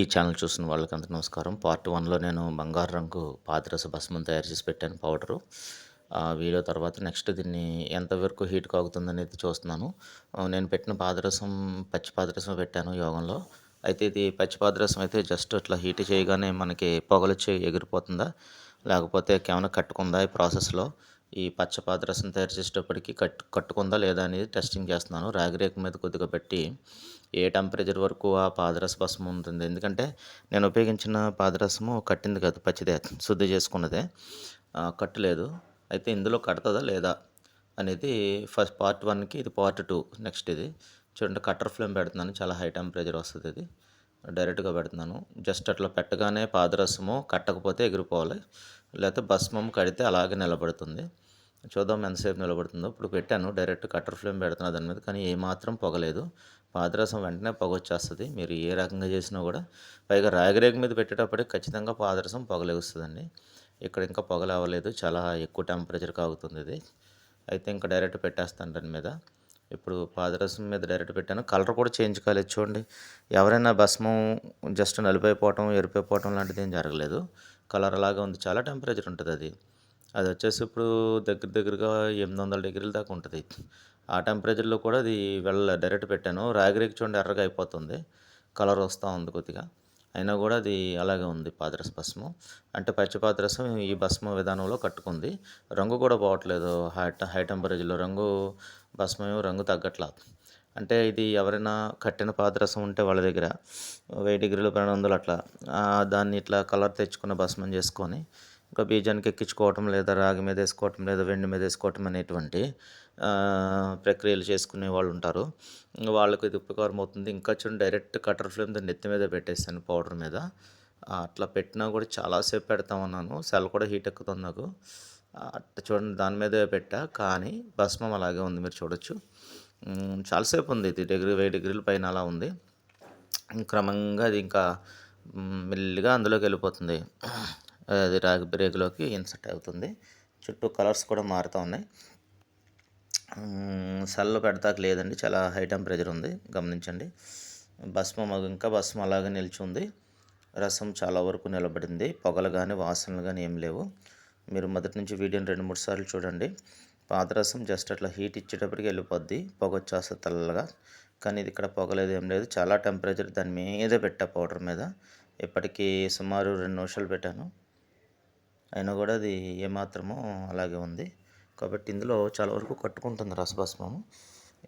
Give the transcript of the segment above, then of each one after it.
ఈ ఛానల్ చూసిన వాళ్ళకి అంత నమస్కారం. పార్ట్ వన్లో నేను బంగారు రంగు పాదరస భస్మం తయారు చేసి పెట్టాను పౌడరు. ఆ వీడియో తర్వాత నెక్స్ట్ దీన్ని ఎంతవరకు హీట్ కాగుతుంది అనేది చూస్తున్నాను నేను పెట్టిన పాదరసం పచ్చి పాదరసం పెట్టాను యోగంలో. అయితే ఇది పచ్చి పాదరసం అయితే జస్ట్ ఇట్లా హీట్ చేయగానే మనకి పొగలొచ్చి ఎగిరిపోతుందా? లేకపోతే కేమైనా కట్టుకుందా ఈ ప్రాసెస్లో? ఈ పచ్చ పాదరసం తయారు చేసేటప్పటికి కట్టు కట్టుకుందా లేదా అనేది టెస్టింగ్ చేస్తున్నాను. రాగిరేకు మీద కొద్దిగా పెట్టి ఏ టెంపరేచర్ వరకు ఆ పాదరస భస్మం ఉంటుంది? ఎందుకంటే నేను ఉపయోగించిన పాదరసము కట్టింది కాదు పచ్చిదే శుద్ధి చేసుకున్నదే. కట్టలేదు. అయితే ఇందులో కడుతుందా లేదా అనేది ఫస్ట్ పార్ట్ వన్కి ఇది పార్ట్ టూ నెక్స్ట్ ఇది. చూడండి కట్టర్ ఫ్లేమ్ పెడుతున్నాను. చాలా హై టెంపరేచర్ వస్తుంది ఇది. డైరెక్ట్గా పెడుతున్నాను. జస్ట్ అట్లా పెట్టగానే పాదరసము కట్టకపోతే ఎగిరిపోవాలి. లేకపోతే భస్మం కడితే అలాగే నిలబడుతుంది. చూద్దాం ఎంతసేపు నిలబడుతుందో. ఇప్పుడు పెట్టాను డైరెక్ట్ కట్టర్ ఫ్లేమ్ పెడుతున్నా దాని మీద కానీ ఏమాత్రం పొగలేదు. పాదరసం వెంటనే పొగ వచ్చేస్తుంది. మీరు ఏ రకంగా చేసినా కూడా పైగా రాగిరేగ మీద పెట్టేటప్పటికి ఖచ్చితంగా పాదరసం పొగలేగుస్తుందండి ఇక్కడ ఇంకా పొగలు అవ్వలేదు చాలా ఎక్కువ టెంపరేచర్ కాగుతుంది ఇది. అయితే ఇంకా డైరెక్ట్ పెట్టేస్తాను దాని మీద. ఇప్పుడు పాదరసం మీద డైరెక్ట్ పెట్టాను. కలర్ కూడా చేంజ్ కాలేదు చూడండి. ఎవరైనా భస్మం జస్ట్ నలిపైపోవటం ఎరిపోవటం లాంటిది ఏం జరగలేదు. కలర్ అలాగే ఉంది. చాలా టెంపరేచర్ ఉంటుంది అది. అది వచ్చేసి ఇప్పుడు దగ్గర దగ్గరగా ఎనిమిది వందల డిగ్రీల దాకా ఉంటుంది. ఆ టెంపరేచర్లో కూడా అది వెళ్ళ డైరెక్ట్ పెట్టాను. రాగిరికి చూడండి ఎర్రగా అయిపోతుంది. కలర్ వస్తూ ఉంది కొద్దిగా. అయినా కూడా అది అలాగే ఉంది పాదరస భస్మం అంటే పచ్చి పాదరసం ఈ భస్మ విధానంలో కట్టుకుంది. రంగు కూడా పోవట్లేదు హై హై టెంపరేచర్లో రంగు భస్మం రంగు తగ్గట్లా. అంటే ఇది ఎవరైనా కట్టిన పాదరసం ఉంటే వాళ్ళ దగ్గర వెయ్యి డిగ్రీలు పన్నెండు వందలు అట్లా. దాన్ని ఇట్లా కలర్ తెచ్చుకున్న భస్మం చేసుకొని ఇంకా బీజానికి ఎక్కించుకోవటం లేదా రాగి మీద వేసుకోవటం లేదా వెండి మీద వేసుకోవటం అనేటువంటి ప్రక్రియలు చేసుకునే వాళ్ళు ఉంటారు. ఇంకా వాళ్ళకి ఇది ఉపకారం అవుతుంది. ఇంకా చూడండి డైరెక్ట్ కటర్ ఫ్లేమ్ నెత్తి మీద పెట్టేస్తాను పౌడర్ మీద. అట్లా పెట్టినా కూడా చాలాసేపు పెడతా ఉన్నాను. సెల్ కూడా హీట్ ఎక్కుతుంది నాకు. అట్లా చూడండి దాని మీదే పెట్టా. కానీ భస్మం అలాగే ఉంది మీరు చూడొచ్చు. చాలాసేపు ఉంది ఇది. డిగ్రీ వెయ్యి డిగ్రీల పైన అలా ఉంది. క్రమంగా అది ఇంకా మెల్లిగా అందులోకి వెళ్ళిపోతుంది. అది రాగి బ్రేక్లోకి ఇన్సర్ట్ అవుతుంది. చుట్టూ కలర్స్ కూడా మారుతూ ఉన్నాయి. సెల్లో పెడతాక లేదండి. చాలా హై టెంపరేచర్ ఉంది. గమనించండి. భస్మం ఇంకా భస్మం అలాగే నిలిచి ఉంది. రసం చాలా వరకు నిలబడింది. పొగలు కానీ వాసనలు కానీ ఏం లేవు. మీరు మొదటి నుంచి వీడియోని రెండు మూడు సార్లు చూడండి. పాదరసం జస్ట్ అట్లా హీట్ ఇచ్చేటప్పటికి వెళ్ళిపోద్ది. పొగ వచ్చేస్తుంది తెల్లగా. కానీ ఇది ఇక్కడ పొగలేదు ఏం లేదు. చాలా టెంపరేచర్ దాని మీద పెట్టా పౌడర్ మీద. ఇప్పటికీ సుమారు రెండు నిమిషాలు పెట్టాను. అయినా కూడా అది ఏమాత్రమో అలాగే ఉంది. కాబట్టి ఇందులో చాలా వరకు కట్టుకుంటుంది రసభస్మము.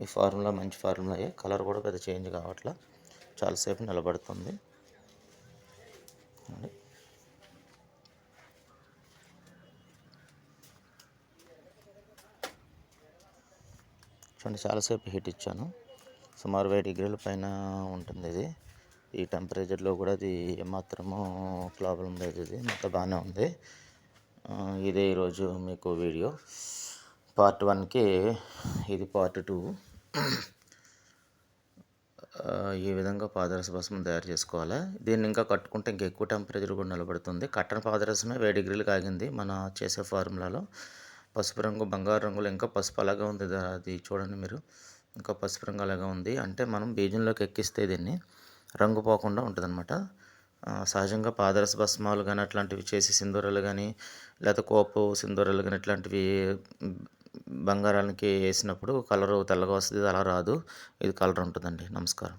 ఈ ఫార్ములా మంచి ఫార్ములాయే కలర్ కూడా పెద్ద చేంజ్ కావట్లా. చాలాసేపు నిలబడుతుంది. చూడండి. చాలాసేపు హీట్ ఇచ్చాను. సుమారు వెయ్యి డిగ్రీల పైన ఉంటుంది ఇది. ఈ టెంపరేచర్లో కూడా అది ఏమాత్రమో ప్రాబ్లం లేదు ఇది. మొత్తం బాగానే ఉంది. ఇదే ఈరోజు మీకు వీడియో. పార్ట్ వన్కి ఇది పార్ట్ టూ. ఈ విధంగా పాదరస భస్మం తయారు చేసుకోవాలి. దీన్ని ఇంకా కట్టుకుంటే ఇంకా ఎక్కువ టెంపరేచర్ కూడా నిలబడుతుంది. కట్టన పాదరసమే వేడి డిగ్రీలు కాగింది మన చేసే ఫార్ములాలో. పసుపు రంగు బంగారు రంగులో ఇంకా పసుపు అలాగే ఉంది. అది చూడండి మీరు. ఇంకా పసుపు రంగు అలాగే ఉంది. అంటే మనం బీజంలోకి ఎక్కిస్తే దీన్ని రంగు పోకుండా ఉంటుంది అన్నమాట సహజంగా పాదరస భస్మాలు కానీ అట్లాంటివి చేసి సింధూరాలు కానీ లేకపోతే కోపు సింధూరాలు కానీ ఇట్లాంటివి బంగారానికి వేసినప్పుడు కలరు తెల్లగా వస్తుంది అలా రాదు. ఇది కలర్ ఉంటుందండి. నమస్కారం.